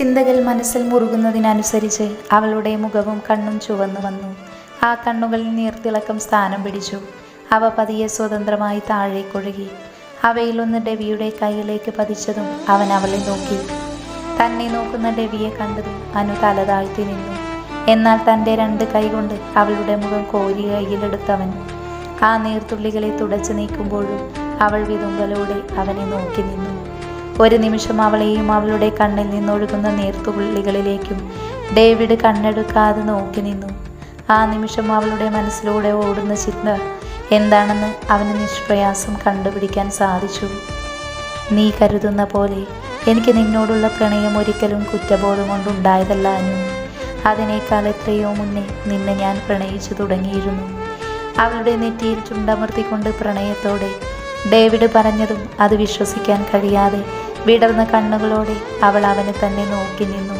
ചിന്തകൾ മനസ്സിൽ മുറുകുന്നതിനനുസരിച്ച് അവളുടെ മുഖവും കണ്ണും ചുവന്നു വന്നു. ആ കണ്ണുകളിൽ നീർത്തിളക്കം സ്ഥാനം പിടിച്ചു. അവ പതിയെ സ്വതന്ത്രമായി താഴേക്കൊഴുകി അവയിലൊന്ന് ഡെവിയുടെ കയ്യിലേക്ക് പതിച്ചതും അവൻ അവളെ നോക്കി. തന്നെ നോക്കുന്ന ഡെവിയെ കണ്ടതും അനു തല താഴ്ത്തി നിന്നു. എന്നാൽ തന്റെ രണ്ട് കൈകൊണ്ട് അവളുടെ മുഖം കോരി കയ്യിലെടുത്തവൻ ആ നീർത്തുള്ളികളെ തുടച്ചു നീക്കുമ്പോഴും അവൾ വിതുമ്പലോടെ അവനെ നോക്കി നിന്നു. ഒരു നിമിഷം അവളെയും അവളുടെ കണ്ണിൽ നിന്നൊഴുകുന്ന നീർത്തുള്ളികളിലേക്കും ഡേവിഡ് കണ്ണെടുക്കാതെ നോക്കി നിന്നു. ആ നിമിഷം അവളുടെ മനസ്സിലൂടെ ഓടുന്ന ചിന്ത എന്താണെന്ന് അവന് നിഷ്പ്രയാസം കണ്ടുപിടിക്കാൻ സാധിച്ചു. നീ കരുതുന്ന പോലെ എനിക്ക് നിന്നോടുള്ള പ്രണയം ഒരിക്കലും കുറ്റബോധം കൊണ്ടുണ്ടായതല്ല അനു. അതിനേക്കാൾ എത്രയോ മുന്നേ നിന്നെ ഞാൻ പ്രണയിച്ചു തുടങ്ങിയിരുന്നു. അവളുടെ നെറ്റിയിൽ ചുണ്ടമർത്തിക്കൊണ്ട് പ്രണയത്തോടെ ഡേവിഡ് പറഞ്ഞതും അത് വിശ്വസിക്കാൻ കഴിയാതെ വിടർന്ന കണ്ണുകളോടെ അവൾ അവനെ തന്നെ നോക്കി നിന്നു.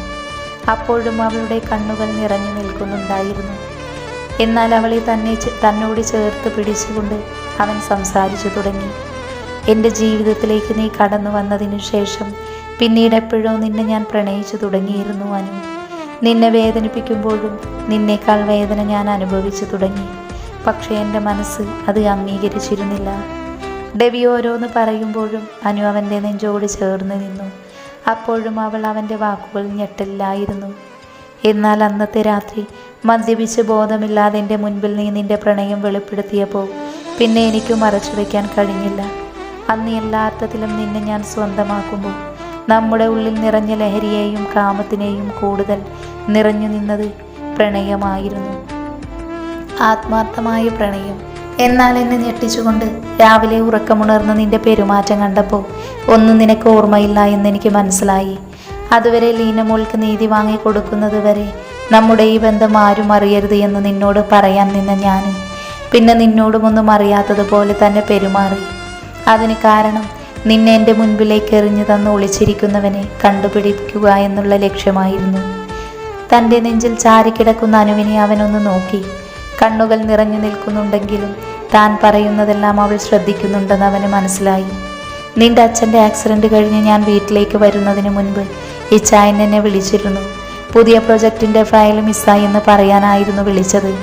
അപ്പോഴും അവളുടെ കണ്ണുകൾ നിറഞ്ഞു നിൽക്കുന്നുണ്ടായിരുന്നു. എന്നാൽ അവളെ തന്നെ തന്നോട് ചേർത്ത് പിടിച്ചുകൊണ്ട് അവൻ സംസാരിച്ചു തുടങ്ങി. എന്റെ ജീവിതത്തിലേക്ക് നീ കടന്നു വന്നതിനു ശേഷം പിന്നീട് എപ്പോഴോ നിന്നെ ഞാൻ പ്രണയിച്ചു തുടങ്ങിയിരുന്നു അനു. നിന്നെ വേദനിപ്പിക്കുമ്പോഴും നിന്നേക്കാൾ വേദന ഞാൻ അനുഭവിച്ചു തുടങ്ങി. പക്ഷേ എന്റെ മനസ്സ് അത് അംഗീകരിച്ചിരുന്നില്ല. ഡെവി ഓരോന്ന് പറയുമ്പോഴും അനു അവന്റെ നെഞ്ചോട് ചേർന്ന് നിന്നു. അപ്പോഴും അവൾ അവന്റെ വാക്കുകൾ ഞെട്ടില്ലായിരുന്നു. എന്നാൽ അന്നത്തെ രാത്രി മദ്യപിച്ച് ബോധമില്ലാതെ എന്റെ മുൻപിൽ നീ നിന്റെ പ്രണയം വെളിപ്പെടുത്തിയപ്പോൾ പിന്നെ എനിക്ക് മറച്ചു വയ്ക്കാൻ കഴിഞ്ഞില്ല. അന്ന് എല്ലാ അർത്ഥത്തിലും നിന്നെ ഞാൻ സ്വന്തമാക്കുമ്പോൾ നമ്മുടെ ഉള്ളിൽ നിറഞ്ഞ ലഹരിയെയും കാമത്തിനെയും കൂടുതൽ നിറഞ്ഞു നിന്നത് പ്രണയമായിരുന്നു. ആത്മാർത്ഥമായ പ്രണയം എന്നാൽ എന്നെ ഞെട്ടിച്ചുകൊണ്ട് രാവിലെ ഉറക്കമുണർന്ന് നിന്റെ പെരുമാറ്റം കണ്ടപ്പോൾ ഒന്നും നിനക്ക് ഓർമ്മയില്ല എന്നെനിക്ക് മനസ്സിലായി. അതുവരെ ലീനമോൾക്ക് നീതി വാങ്ങി കൊടുക്കുന്നത് വരെ നമ്മുടെ ഈ ബന്ധം ആരും അറിയരുത് എന്ന് നിന്നോട് പറയാൻ നിന്ന ഞാൻ. പിന്നെ നിന്നോടുമൊന്നും അറിയാത്തതുപോലെ തന്നെ പെരുമാറി. അതിന് കാരണം നിന്നെ എന്റെ മുൻപിലേക്ക് എറിഞ്ഞു തന്ന് ഒളിച്ചിരിക്കുന്നവനെ കണ്ടുപിടിക്കുക എന്നുള്ള ലക്ഷ്യമായിരുന്നു. തന്റെ നെഞ്ചിൽ ചാരിക്കിടക്കുന്ന അനുവിനെ അവനൊന്ന് നോക്കി. കണ്ണുകൾ നിറഞ്ഞു നിൽക്കുന്നുണ്ടെങ്കിലും താൻ പറയുന്നതെല്ലാം അവൾ ശ്രദ്ധിക്കുന്നുണ്ടെന്ന് അവന് മനസ്സിലായി. നിന്റെ അച്ഛന്റെ ആക്സിഡന്റ് കഴിഞ്ഞ് ഞാൻ വീട്ടിലേക്ക് വരുന്നതിന് മുൻപ് ഈ ചായൻ എന്നെ വിളിച്ചിരുന്നു. പുതിയ പ്രൊജക്റ്റിന്റെ ഫയൽ മിസ്സായി എന്ന് പറയാനായിരുന്നു വിളിച്ചത്.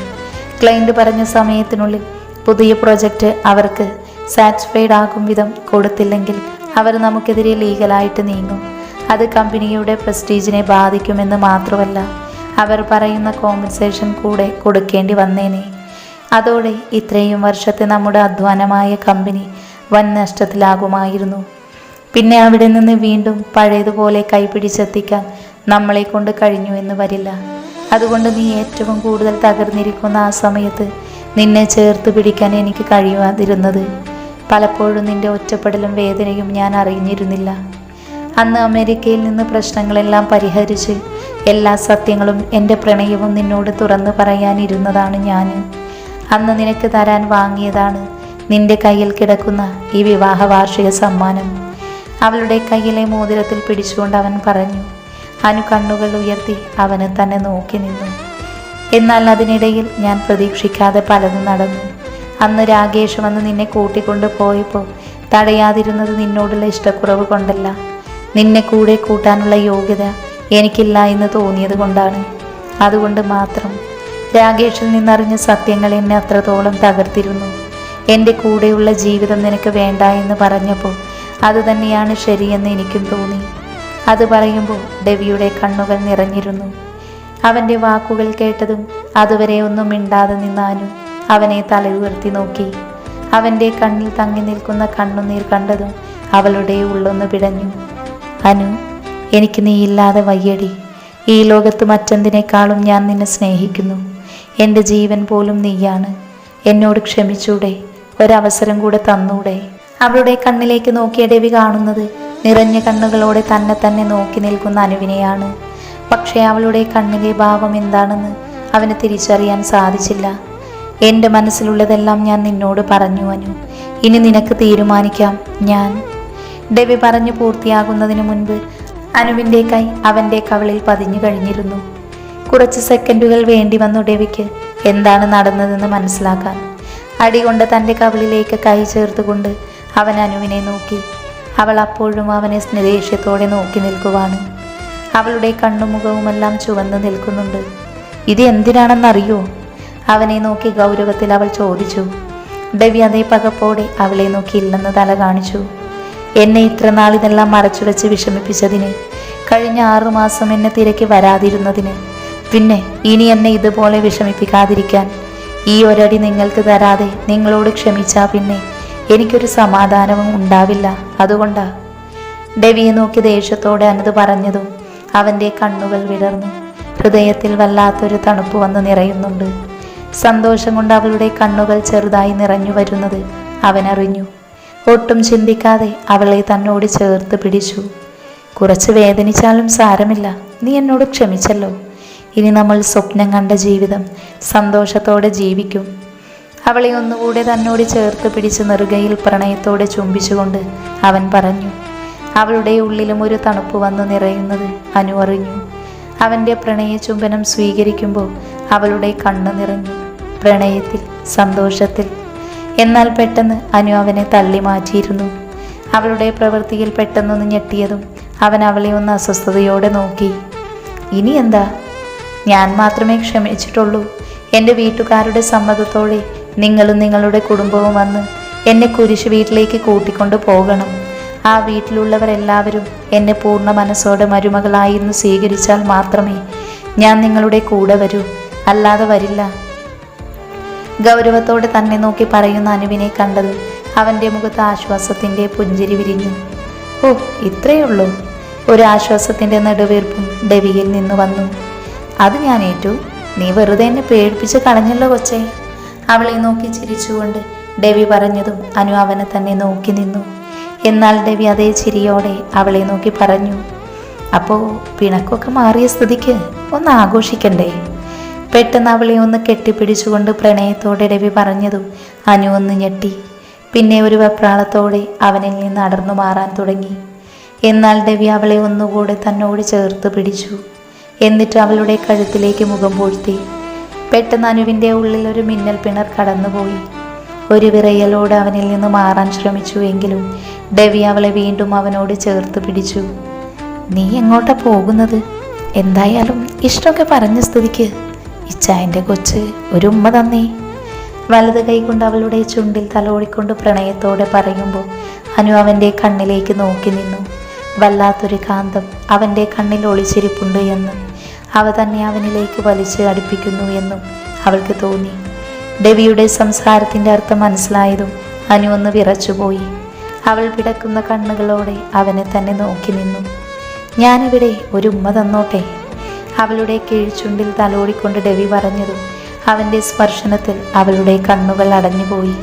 ക്ലയന്റ് പറഞ്ഞ സമയത്തിനുള്ളിൽ പുതിയ പ്രൊജക്റ്റ് അവർക്ക് സാറ്റിസ്ഫൈഡ് ആകും വിധം കൊടുത്തില്ലെങ്കിൽ അവർ നമുക്കെതിരെ ലീഗലായിട്ട് നീങ്ങും. അത് കമ്പനിയുടെ പ്രസ്റ്റീജിനെ ബാധിക്കുമെന്ന് മാത്രമല്ല അവർ പറയുന്ന കോമ്പൻസേഷൻ കൂടെ കൊടുക്കേണ്ടി വന്നേനെ. അതോടെ ഇത്രയും വർഷത്തെ നമ്മുടെ അധ്വാനമായ കമ്പനി വൻ നഷ്ടത്തിലാകുമായിരുന്നു. പിന്നെ അവിടെ നിന്ന് വീണ്ടും പഴയതുപോലെ കൈപിടിച്ചെത്തിക്കാൻ നമ്മളെ കൊണ്ട് കഴിഞ്ഞു എന്ന് വരില്ല. അതുകൊണ്ട് നീ ഏറ്റവും കൂടുതൽ തകർന്നിരിക്കുന്ന ആ സമയത്ത് നിന്നെ ചേർത്ത് പിടിക്കാൻ എനിക്ക് കഴിയാതിരുന്നത്. പലപ്പോഴും നിന്റെ ഒറ്റപ്പെടലും വേദനയും ഞാൻ അറിഞ്ഞിരുന്നില്ല. അന്ന് അമേരിക്കയിൽ നിന്ന് പ്രശ്നങ്ങളെല്ലാം പരിഹരിച്ച് എല്ലാ സത്യങ്ങളും എന്റെ പ്രണയവും നിന്നോട് തുറന്നു പറയാനിരുന്നതാണ് ഞാൻ. അന്ന് നിനക്ക് തരാൻ വാങ്ങിയതാണ്. നിന്റെ കയ്യിൽ കിടക്കുന്ന ഈ വിവാഹ വാർഷിക സമ്മാനം. അവളുടെ കയ്യിലെ മോതിരത്തിൽ പിടിച്ചുകൊണ്ട് അവൻ പറഞ്ഞു അനു കണ്ണുകൾ ഉയർത്തി അവന് തന്നെ നോക്കി നിന്നു. എന്നാൽ അതിനിടയിൽ ഞാൻ പ്രതീക്ഷിക്കാതെ പലതും നടന്നു. അന്ന് രാകേഷ് വന്ന് നിന്നെ കൂട്ടിക്കൊണ്ട് പോയപ്പോൾ തടയാതിരുന്നത് നിന്നോടുള്ള ഇഷ്ടക്കുറവ് കൊണ്ടല്ല. നിന്നെ കൂടെ കൂട്ടാനുള്ള യോഗ്യത എനിക്കില്ല എന്ന് തോന്നിയത് കൊണ്ടാണ്. അതുകൊണ്ട് മാത്രം രാകേഷിൽ നിന്നറിഞ്ഞ സത്യങ്ങൾ എന്നെ അത്രത്തോളം തകർത്തിരുന്നു. എന്റെ കൂടെയുള്ള ജീവിതം നിനക്ക് വേണ്ട എന്ന് പറഞ്ഞപ്പോൾ അതുതന്നെയാണ് ശരിയെന്ന് എനിക്കും തോന്നി. അത് പറയുമ്പോൾ ഡെവിയുടെ കണ്ണുകൾ നിറഞ്ഞിരുന്നു. അവന്റെ വാക്കുകൾ കേട്ടതും അതുവരെ ഒന്നും മിണ്ടാതെ നിന്നാനും അവനെ തല ഉയർത്തി നോക്കി. അവന്റെ കണ്ണിൽ തങ്ങി നിൽക്കുന്ന കണ്ണുനീർ കണ്ടതും അവളുടെ ഉള്ളൊന്ന് പിടഞ്ഞു. അനു എനിക്ക് നീയില്ലാതെ വയ്യടി. ഈ ലോകത്ത് മറ്റെന്തിനേക്കാളും ഞാൻ നിന്നെ സ്നേഹിക്കുന്നു. എന്റെ ജീവൻ പോലും നീയാണ്. എന്നോട് ക്ഷമിച്ചൂടെ. ഒരവസരം കൂടെ തന്നൂടെ. അവളുടെ കണ്ണിലേക്ക് നോക്കിയ ദേവി കാണുന്നത് നിറഞ്ഞ കണ്ണുകളോടെ തന്നെ തന്നെ നോക്കി നിൽക്കുന്ന അനുവിനെയാണ്. പക്ഷേ അവളുടെ കണ്ണിലെ ഭാവം എന്താണെന്ന് അവന് തിരിച്ചറിയാൻ സാധിച്ചില്ല. എന്റെ മനസ്സിലുള്ളതെല്ലാം ഞാൻ നിന്നോട് പറഞ്ഞു അനു. ഇനി നിനക്ക് തീരുമാനിക്കാം ഞാൻ. ഡെവി പറഞ്ഞു പൂർത്തിയാകുന്നതിന് മുൻപ് അനുവിന്റെ കൈ അവന്റെ കവളിൽ പതിഞ്ഞു കഴിഞ്ഞിരുന്നു. കുറച്ച് സെക്കൻഡുകൾ വേണ്ടി വന്നു ഡെവിക്ക്. എന്താണ് നടന്നതെന്ന് മനസ്സിലാക്കാൻ. അടികൊണ്ട് തന്റെ കവിളിലേക്ക് കൈ ചേർത്തുകൊണ്ട് അവൻ അനുവിനെ നോക്കി. അവൾ അപ്പോഴും അവനെ സ്നേഹത്തോടെ നോക്കി നിൽക്കുവാണ്. അവളുടെ കണ്ണുമുഖവുമെല്ലാം ചുവന്ന് നിൽക്കുന്നുണ്ട്. ഇത് എന്തിനാണെന്നറിയോ? അവനെ നോക്കി ഗൗരവത്തിൽ അവൾ ചോദിച്ചു. ഡവി അതേ പകപ്പോടെ അവളെ നോക്കി ഇല്ലെന്ന് തല കാണിച്ചു. എന്നെ ഇത്ര നാളിതെല്ലാം മറച്ചുവെച്ച് വിഷമിപ്പിച്ചതിന് കഴിഞ്ഞ ആറുമാസം എന്നെ തിരക്കി വരാതിരുന്നതിന് പിന്നെ ഇനി എന്നെ ഇതുപോലെ വിഷമിപ്പിക്കാതിരിക്കാൻ ഈ ഒരടി നിങ്ങൾക്ക് തരാതെ നിങ്ങളോട് ക്ഷമിച്ചാ പിന്നെ എനിക്കൊരു സമാധാനവും ഉണ്ടാവില്ല. അതുകൊണ്ടാ. ഡെവിയെ നോക്കി ദേഷ്യത്തോടെ അനത് പറഞ്ഞതും അവന്റെ കണ്ണുകൾ വിടർന്നു. ഹൃദയത്തിൽ വല്ലാത്തൊരു തണുപ്പ് വന്ന് നിറയുന്നുണ്ട്. സന്തോഷം കൊണ്ട് അവളുടെ കണ്ണുകൾ ചെറുതായി നിറഞ്ഞു വരുന്നത് അവനറിഞ്ഞു. ഒട്ടും ചിന്തിക്കാതെ അവളെ തന്നോട് ചേർത്ത് പിടിച്ചു. കുറച്ച് വേദനിച്ചാലും സാരമില്ല. നീ എന്നോട് ക്ഷമിച്ചല്ലോ. ഇനി നമ്മൾ സ്വപ്നം കണ്ട ജീവിതം സന്തോഷത്തോടെ ജീവിക്കും. അവളെ ഒന്നുകൂടെ തന്നോട് ചേർത്ത് പിടിച്ച് നെറുകയിൽ പ്രണയത്തോടെ ചുംബിച്ചുകൊണ്ട് അവൻ പറഞ്ഞു അവളുടെ ഉള്ളിലും ഒരു തണുപ്പ് വന്നു നിറയുന്നത് അനു അറിഞ്ഞു. അവന്റെ പ്രണയ ചുംബനം സ്വീകരിക്കുമ്പോൾ അവളുടെ കണ്ണു നിറഞ്ഞു. പ്രണയത്തിൽ സന്തോഷത്തിൽ. എന്നാൽ പെട്ടെന്ന് അനു അവനെ തള്ളി മാറ്റിയിരുന്നു. അവളുടെ പ്രവൃത്തിയിൽ പെട്ടെന്നൊന്ന് ഞെട്ടിയതും അവൻ അവളെ ഒന്ന് അസ്വസ്ഥതയോടെ നോക്കി. ഇനി എന്താ? ഞാൻ മാത്രമേ ക്ഷമിച്ചിട്ടുള്ളൂ. എന്റെ വീട്ടുകാരുടെ സമ്മതത്തോടെ നിങ്ങളും നിങ്ങളുടെ കുടുംബവും വന്ന് എന്നെ കുരിശ് വീട്ടിലേക്ക് കൂട്ടിക്കൊണ്ടു പോകണം. ആ വീട്ടിലുള്ളവരെല്ലാവരും എന്നെ പൂർണ മനസ്സോടെ മരുമകളായിരുന്നു സ്വീകരിച്ചാൽ മാത്രമേ ഞാൻ നിങ്ങളുടെ കൂടെ വരൂ. അല്ലാതെ വരില്ല. ഗൗരവത്തോടെ തന്നെ നോക്കി പറയുന്ന അനുവിനെ കണ്ടത് അവന്റെ മുഖത്ത് ആശ്വാസത്തിന്റെ പുഞ്ചിരി വിരിഞ്ഞു. ഓ ഇത്രയേ ഉള്ളൂ. ഒരു ആശ്വാസത്തിന്റെ നെടുവീർപ്പും ഡെവിയിൽ നിന്ന് വന്നു. അത് ഞാൻ ഏറ്റു. നീ വെറുതെ എന്നെ പേടിപ്പിച്ച് കളഞ്ഞല്ലോ കൊച്ചേ. അവളെ നോക്കി ചിരിച്ചുകൊണ്ട് ഡെവി പറഞ്ഞതും അനു അവനെ തന്നെ നോക്കി നിന്നു. എന്നാൽ ഡെവി അതേ ചിരിയോടെ അവളെ നോക്കി പറഞ്ഞു അപ്പോൾ പിണക്കൊക്കെ മാറിയ സ്ഥിതിക്ക് ഒന്ന് ആഘോഷിക്കണ്ടേ? പെട്ടെന്ന് അവളെ ഒന്ന് കെട്ടിപ്പിടിച്ചുകൊണ്ട് പ്രണയത്തോടെ രവി പറഞ്ഞതും അനു ഒന്ന് ഞെട്ടി. പിന്നെ ഒരു വെപ്രാളത്തോടെ അവനിൽ നിന്ന് അടർന്നു മാറാൻ തുടങ്ങി. എന്നാൽ രവി അവളെ ഒന്നുകൂടെ തന്നോട് ചേർത്ത് പിടിച്ചു. എന്നിട്ട് അവളുടെ കഴുത്തിലേക്ക് മുഖം പൂഴ്ത്തി. പെട്ടെന്ന് അനുവിന്റെ ഉള്ളിൽ ഒരു മിന്നൽ പിണർ കടന്നുപോയി. ഒരു വിറയലോട് അവനിൽ നിന്ന് മാറാൻ ശ്രമിച്ചുവെങ്കിലും ഡെവി അവളെ വീണ്ടും അവനോട് ചേർത്ത് പിടിച്ചു. നീ എങ്ങോട്ടാ പോകുന്നത്? എന്തായാലും ഇഷ്ടമൊക്കെ പറഞ്ഞ സ്ഥിതിക്ക്. ഇച്ചായന്റെ കൊച്ച് ഒരു ഉമ്മ തന്നേ. വലത് കൈകൊണ്ട് അവളുടെ ചുണ്ടിൽ തലോടിക്കൊണ്ട് പ്രണയത്തോടെ പറയുമ്പോൾ അനു അവന്റെ കണ്ണിലേക്ക് നോക്കി നിന്നു. വല്ലാത്തൊരു കാന്തം അവന്റെ കണ്ണിൽ ഒളിച്ചിരിപ്പുണ്ട് എന്നും. അവ തന്നെ അവനിലേക്ക് വലിച്ച് അടുപ്പിക്കുന്നു എന്നും അവൾക്ക് തോന്നി. ഡെവിയുടെ സംസാരത്തിന്റെ അർത്ഥം മനസ്സിലായതും അനു ഒന്ന് വിറച്ചുപോയി. അവൾ പിടക്കുന്ന കണ്ണുകളോടെ അവനെ തന്നെ നോക്കി നിന്നു. ഞാനിവിടെ ഒരു ഉമ്മ തന്നോട്ടെ അവളുടെ കീഴ്ചുണ്ടിൽ തലോടിക്കൊണ്ട് ഡെവി പറഞ്ഞതും അവന്റെ സ്പർശനത്തിൽ അവളുടെ കണ്ണുകൾ അടഞ്ഞുപോയി.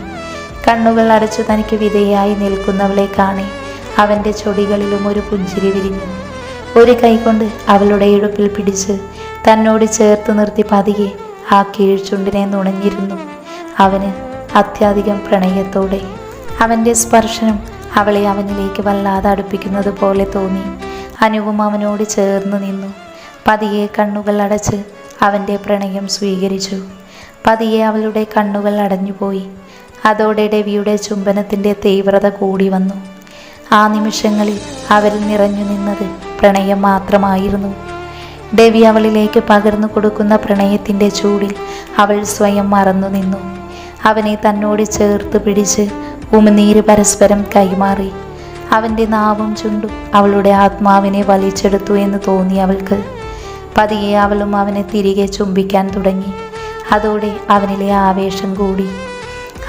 കണ്ണുകൾ അടച്ചു തനിക്ക് വിധേയായി നിൽക്കുന്നവളെ കാണി അവന്റെ ചൊടികളിലും ഒരു പുഞ്ചിരി വിരിഞ്ഞു. ഒരു കൈകൊണ്ട് അവളുടെ ഇടുപ്പിൽ പിടിച്ച് തന്നോട് ചേർത്ത് നിർത്തി പതിയെ ആ കീഴ്ചുണ്ടിനെ നുണഞ്ഞിരുന്നു. അവന് അത്യാധികം പ്രണയത്തോടെ അവന്റെ സ്പർശനം അവളെ അവനിലേക്ക് വല്ലാതെ അടുപ്പിക്കുന്നത് പോലെ തോന്നി. അനുവും അവനോട് ചേർന്ന് നിന്നു. പതിയെ കണ്ണുകൾ അടച്ച് അവന്റെ പ്രണയം സ്വീകരിച്ചു. പതിയെ അവളുടെ കണ്ണുകൾ അടഞ്ഞുപോയി. അതോടെ ഡെവിയുടെ ചുംബനത്തിന്റെ തീവ്രത കൂടി വന്നു. ആ നിമിഷങ്ങളിൽ അവരിൽ നിറഞ്ഞു നിന്നത് പ്രണയം മാത്രമായിരുന്നു. ദേവി അവളിലേക്ക് പകർന്നു കൊടുക്കുന്ന പ്രണയത്തിന്റെ ചൂടിൽ അവൾ സ്വയം മറന്നു നിന്നു. അവനെ തന്നോട് ചേർത്ത് പിടിച്ച് ഉമിനീര് പരസ്പരം കൈമാറി. അവന്റെ നാവും ചുണ്ടും അവളുടെ ആത്മാവിനെ വലിച്ചെടുത്തു എന്ന് തോന്നി അവൾക്ക്. പതിയെ അവളും അവനെ തിരികെ ചുംബിക്കാൻ തുടങ്ങി. അതോടെ അവനിലെ ആവേശം കൂടി.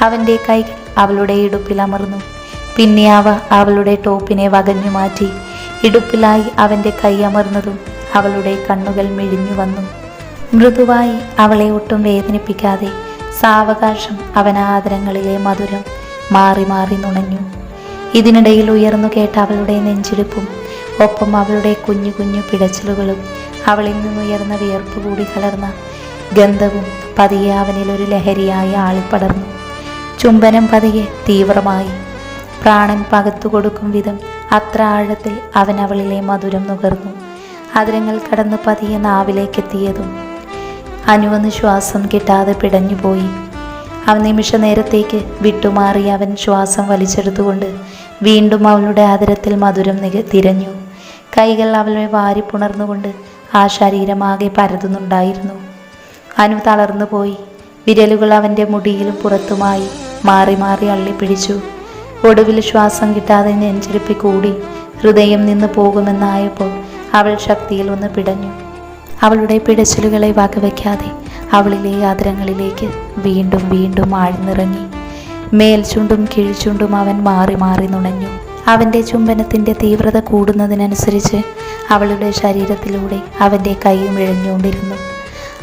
അവന്റെ കൈ അവളുടെ ഇടുപ്പിൽ അമർന്നു. പിന്നെ അവ അവളുടെ ടോപ്പിനെ വകഞ്ഞു മാറ്റി ഇടുപ്പിലായി അവന്റെ കൈയമർന്നതും അവളുടെ കണ്ണുകൾ മിഴിഞ്ഞു വന്നു. മൃദുവായി അവളെ ഒട്ടും വേദനിപ്പിക്കാതെ സാവകാശം അവൻ ആദരങ്ങളിലെ മധുരം മാറി മാറി നുണഞ്ഞു. ഇതിനിടയിൽ ഉയർന്നു കേട്ട അവളുടെ നെഞ്ചിടിപ്പും ഒപ്പം അവളുടെ കുഞ്ഞു കുഞ്ഞു പിടച്ചിലുകളും അവളിൽ നിന്നുയർന്ന വിയർപ്പ് കൂടി കലർന്ന ഗന്ധവും പതിയെ അവനിൽ ഒരു ലഹരിയായി ആളിപ്പടർന്നു. ചുംബനം പതിയെ തീവ്രമായി. പ്രാണൻ പകത്തു കൊടുക്കും വിധം അത്ര ആഴത്തിൽ അവൻ അവളിലെ മധുരം നുകർന്നു. അതിരങ്ങൾ കടന്ന് പതിയെ നാവിലേക്കെത്തിയതും അനുവന്ന് ശ്വാസം കിട്ടാതെ പിടഞ്ഞുപോയി. അവൻ നിമിഷ നേരത്തേക്ക് വിട്ടുമാറി അവൻ ശ്വാസം വലിച്ചെടുത്തുകൊണ്ട് വീണ്ടും അവളുടെ ആദരത്തിൽ മധുരം നിക തിരഞ്ഞു. കൈകൾ അവളെ വാരിപ്പുണർന്നുകൊണ്ട് ആ ശരീരമാകെ പരതുന്നുണ്ടായിരുന്നു. അനു തളർന്നു പോയി വിരലുകൾ അവന്റെ മുടിയിലും പുറത്തുമായി മാറി മാറി അള്ളിപ്പിടിച്ചു. ഒടുവിൽ ശ്വാസം കിട്ടാതെ നെഞ്ചിരിപ്പി കൂടി ഹൃദയം നിന്ന് പോകുമെന്നായപ്പോൾ അവൾ ശക്തിയിൽ ഒന്ന് പിടഞ്ഞു. അവളുടെ പിടച്ചിലുകളെ വകവയ്ക്കാതെ അവളിലെ ആദരങ്ങളിലേക്ക് വീണ്ടും വീണ്ടും ആഴ്ന്നിറങ്ങി. മേൽചുണ്ടും കീഴ്ചുണ്ടും അവൻ മാറി മാറി നുണഞ്ഞു. അവന്റെ ചുംബനത്തിന്റെ തീവ്രത കൂടുന്നതിനനുസരിച്ച് അവളുടെ ശരീരത്തിലൂടെ അവന്റെ കൈയും ഇഴഞ്ഞുകൊണ്ടിരുന്നു.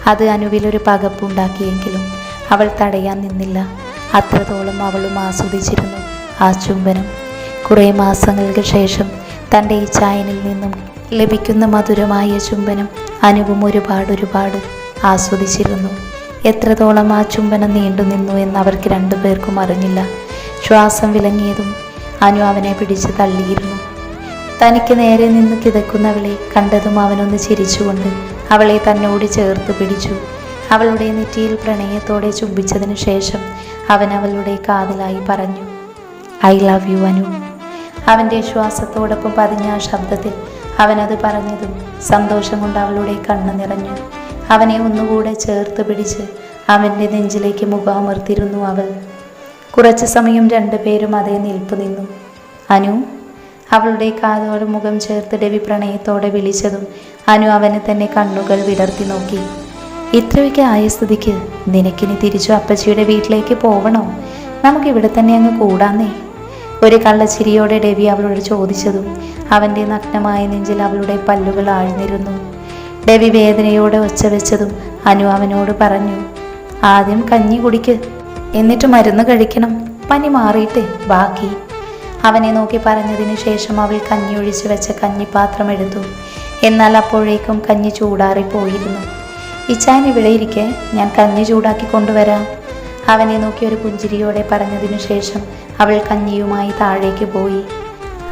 അത് അനുവിലൊരു പകപ്പുണ്ടാക്കിയെങ്കിലും അവൾ തടയാൻ നിന്നില്ല. അത്രത്തോളം അവളും ആസ്വദിച്ചിരുന്നു. ആ ചുംബനം കുറേ മാസങ്ങൾക്ക് ശേഷം തന്റെ ഈ ചായനിൽ നിന്നും ലഭിക്കുന്ന മധുരമായ ചുംബനം അനുവും ഒരുപാട് ഒരുപാട് ആസ്വദിച്ചിരുന്നു. എത്രത്തോളം ആ ചുംബനം നീണ്ടു നിന്നു എന്ന് അവർക്ക് രണ്ടുപേർക്കും അറിഞ്ഞില്ല. ശ്വാസം വിലങ്ങിയതും അനു അവനെ പിടിച്ച് തള്ളിയിരുന്നു. തനിക്ക് നേരെ നിന്ന് കിതക്കുന്നവളെ കണ്ടതും അവനൊന്ന് ചിരിച്ചുകൊണ്ട് അവളെ തന്നോട് ചേർത്ത് പിടിച്ചു. അവളുടെ നെറ്റിയിൽ പ്രണയത്തോടെ ചുംബിച്ചതിനു ശേഷം അവൻ അവളുടെ കാതിലായി പറഞ്ഞു ഐ ലവ് യു അനു. അവന്റെ ശ്വാസത്തോടൊപ്പം പതിഞ്ഞ ആ ശബ്ദത്തിൽ അവനത് പറഞ്ഞതും സന്തോഷം കൊണ്ട് അവളുടെ കണ്ണ് നിറഞ്ഞു. അവനെ ഒന്നുകൂടെ ചേർത്ത് പിടിച്ച് അവന്റെ നെഞ്ചിലേക്ക് മുഖമർത്തിരുന്നു അവൾ. കുറച്ചു സമയം രണ്ടുപേരും അതേ നിൽപ്പ് നിന്നു. അനു? അവളുടെ കാതോട് മുഖം ചേർത്ത് രവി പ്രണയത്തോടെ വിളിച്ചതും അനു അവനെ തന്നെ കണ്ണുകൾ വിടർത്തി നോക്കി. ഇത്രയൊക്കെ ആയ സ്ഥിതിക്ക് നിനക്കിനി തിരിച്ചു അപ്പച്ചിയുടെ വീട്ടിലേക്ക് പോവണോ? നമുക്കിവിടെ തന്നെ അങ്ങ് കൂടാന്നേ. ഒരു കള്ളച്ചിരിയോടെ ഡെവി അവളോട് ചോദിച്ചതും അവന്റെ നഗ്നമായ നെഞ്ചിൽ അവളുടെ പല്ലുകൾ ആഴ്ന്നിരുന്നു. ഡെവി വേദനയോടെ ഒച്ച വെച്ചതും അനു അവനോട് പറഞ്ഞു ആദ്യം കഞ്ഞി കുടിക്ക് എന്നിട്ട് മരുന്ന് കഴിക്കണം പനി മാറിയിട്ട് ബാക്കി. അവനെ നോക്കി പറഞ്ഞതിന് ശേഷം അവൾ കഞ്ഞി ഒഴിച്ചു വെച്ച കഞ്ഞിപ്പാത്രം എടുത്തു. എന്നാൽ അപ്പോഴേക്കും കഞ്ഞി ചൂടാറിപ്പോയിരുന്നു. ഇച്ചാൻ ഇവിടെ ഇരിക്കെ ഞാൻ കഞ്ഞി ചൂടാക്കി കൊണ്ടുവരാം. അവനെ നോക്കി ഒരു പുഞ്ചിരിയോടെ പറഞ്ഞതിനു ശേഷം അവൾ കഞ്ഞിയുമായി താഴേക്ക് പോയി.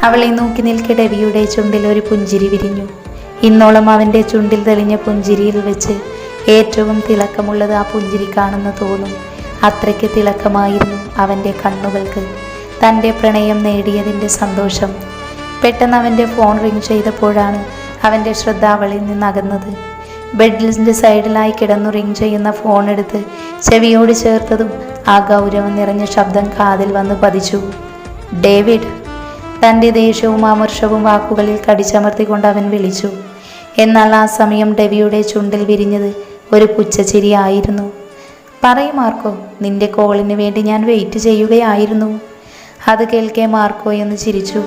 അവളെ നോക്കി നിൽക്കെ ഡെവിയുടെ ചുണ്ടിൽ ഒരു പുഞ്ചിരി വിരിഞ്ഞു. ഇന്നോളം അവന്റെ ചുണ്ടിൽ തെളിഞ്ഞ പുഞ്ചിരിയിൽ വെച്ച് ഏറ്റവും തിളക്കമുള്ളത് ആ പുഞ്ചിരിക്കാണെന്ന് തോന്നും. അത്രയ്ക്ക് തിളക്കമായിരുന്നു അവന്റെ കണ്ണുകൾക്ക്. തന്റെ പ്രണയം നേടിയതിന്റെ സന്തോഷം. പെട്ടെന്ന് അവന്റെ ഫോൺ റിങ് ചെയ്തപ്പോഴാണ് അവന്റെ ശ്രദ്ധ അവളിൽ നിന്നകന്നത്. ബെഡിന്റെ സൈഡിലായി കിടന്നു റിങ് ചെയ്യുന്ന ഫോൺ എടുത്ത് ചെവിയോട് ചേർത്തതും ആ ഗൗരവം നിറഞ്ഞ ശബ്ദം കാതിൽ വന്ന് പതിച്ചു. ഡേവിഡ് തന്റെ ദേഷ്യവും ആമർഷവും വാക്കുകളിൽ കടിച്ചമർത്തിക്കൊണ്ട് അവൻ വിളിച്ചു. എന്നാൽ ആ സമയം ഡെവിയുടെ ചുണ്ടിൽ വിരിഞ്ഞത് ഒരു പുച്ഛച്ചിരിയായിരുന്നു പറയും മാർക്കോ നിന്റെ കോളിന് വേണ്ടി ഞാൻ വെയിറ്റ് ചെയ്യുകയായിരുന്നു. അത് കേൾക്കേ മാർക്കോ എന്ന് ചിരിച്ചു.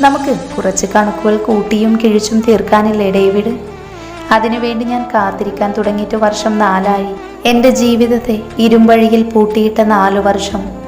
നമുക്ക് കുറച്ച് കണക്കുകൾ കൂട്ടിയും കിഴിച്ചും തീർക്കാനില്ലേ ഡേവിഡ്? അതിനുവേണ്ടി ഞാൻ കാത്തിരിക്കാൻ തുടങ്ങിയിട്ട് വർഷം നാലായി. എന്റെ ജീവിതത്തെ ഇരുമ്പഴിയിൽ പൂട്ടിയിട്ട നാലു വർഷം.